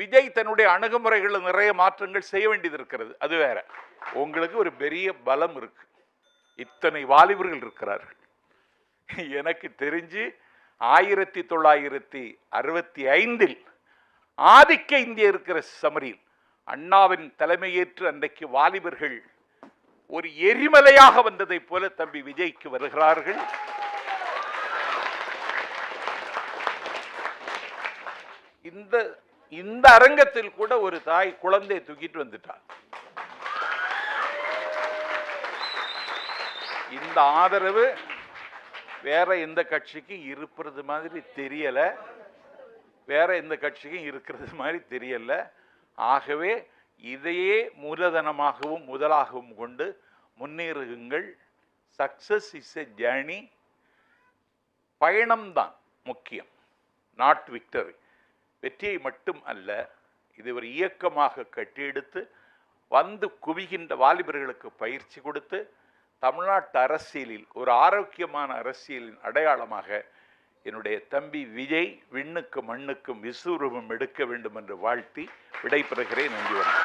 விஜய் தன்னுடைய அணுகுமுறைகளில் நிறைய மாற்றங்கள் செய்ய வேண்டியது இருக்கிறது அது வேற. உங்களுக்கு ஒரு பெரிய பலம் இருக்கு. இத்தனை வாலிபர்கள் இருக்கிறார்கள். எனக்கு தெரிஞ்சு ஆயிரத்தி தொள்ளாயிரத்தி அறுபத்தி ஐந்தில் ஆதிக்க இந்திய இருக்கிற சமரில் அண்ணாவின் தலைமையேற்று அன்றைக்கு வாலிபர்கள் ஒரு எரிமலையாக வந்ததைப் போல தம்பி விஜய்க்கு வருகிறார்கள். இந்த இந்த அரங்கத்தில் கூட ஒரு தாய் குழந்தையை தூக்கிட்டு வந்துட்டார் இந்த ஆதரவு வேற எந்த கட்சிக்கும் இருப்பது மாதிரி தெரியல. வேற எந்த கட்சிக்கும் இருக்கிறது மாதிரி தெரியல. ஆகவே இதையே மூலதனமாகவும் முதலாகவும் கொண்டு முன்னேறுகுங்கள் சக்சஸ் இஸ் எ ஜேர்னி பயணம்தான் முக்கியம். நாட் விக்டரி வெற்றியை மட்டும் அல்ல இது ஒரு இயக்கமாக கட்டியெடுத்து வந்து குவிகின்ற வாலிபர்களுக்கு பயிற்சி கொடுத்து தமிழ்நாட்டு அரசியலில் ஒரு ஆரோக்கியமான அரசியலின் அடையாளமாக என்னுடைய தம்பி விஜய் விண்ணுக்கும் மண்ணுக்கும் விஸ்வரூபம் எடுக்க வேண்டும் என்று வாழ்த்தி விடைபெறுகிறேன். நன்றி வணக்கம்.